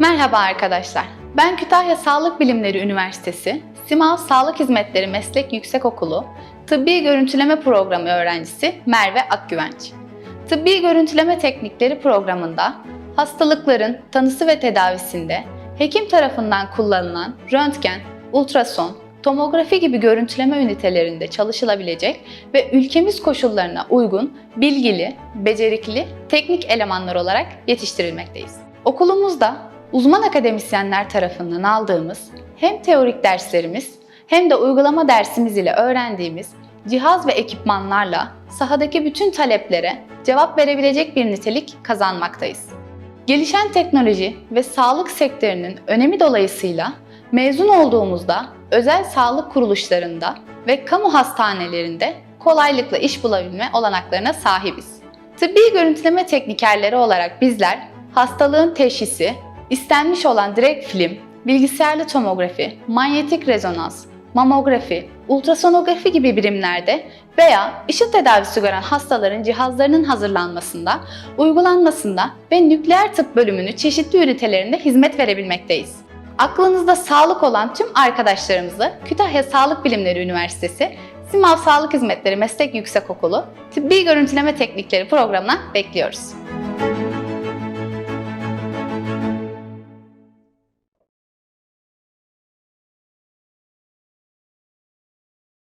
Merhaba arkadaşlar. Ben Kütahya Sağlık Bilimleri Üniversitesi Simav Sağlık Hizmetleri Meslek Yüksekokulu Tıbbi Görüntüleme Programı öğrencisi Merve Akgüvenç. Tıbbi Görüntüleme Teknikleri programında hastalıkların tanısı ve tedavisinde hekim tarafından kullanılan röntgen, ultrason, tomografi gibi görüntüleme ünitelerinde çalışılabilecek ve ülkemiz koşullarına uygun, bilgili, becerikli teknik elemanlar olarak yetiştirilmekteyiz. Okulumuzda uzman akademisyenler tarafından aldığımız hem teorik derslerimiz hem de uygulama dersimiz ile öğrendiğimiz cihaz ve ekipmanlarla sahadaki bütün taleplere cevap verebilecek bir nitelik kazanmaktayız. Gelişen teknoloji ve sağlık sektörünün önemi dolayısıyla mezun olduğumuzda özel sağlık kuruluşlarında ve kamu hastanelerinde kolaylıkla iş bulabilme olanaklarına sahibiz. Tıbbi görüntüleme teknikerleri olarak bizler hastalığın teşhisi, istenmiş olan direkt film, bilgisayarlı tomografi, manyetik rezonans, mamografi, ultrasonografi gibi birimlerde veya ışık tedavisi gören hastaların cihazlarının hazırlanmasında, uygulanmasında ve nükleer tıp bölümünü çeşitli ünitelerinde hizmet verebilmekteyiz. Aklınızda sağlık olan tüm arkadaşlarımızı Kütahya Sağlık Bilimleri Üniversitesi Simav Sağlık Hizmetleri Meslek Yüksekokulu Tıbbi Görüntüleme Teknikleri programına bekliyoruz.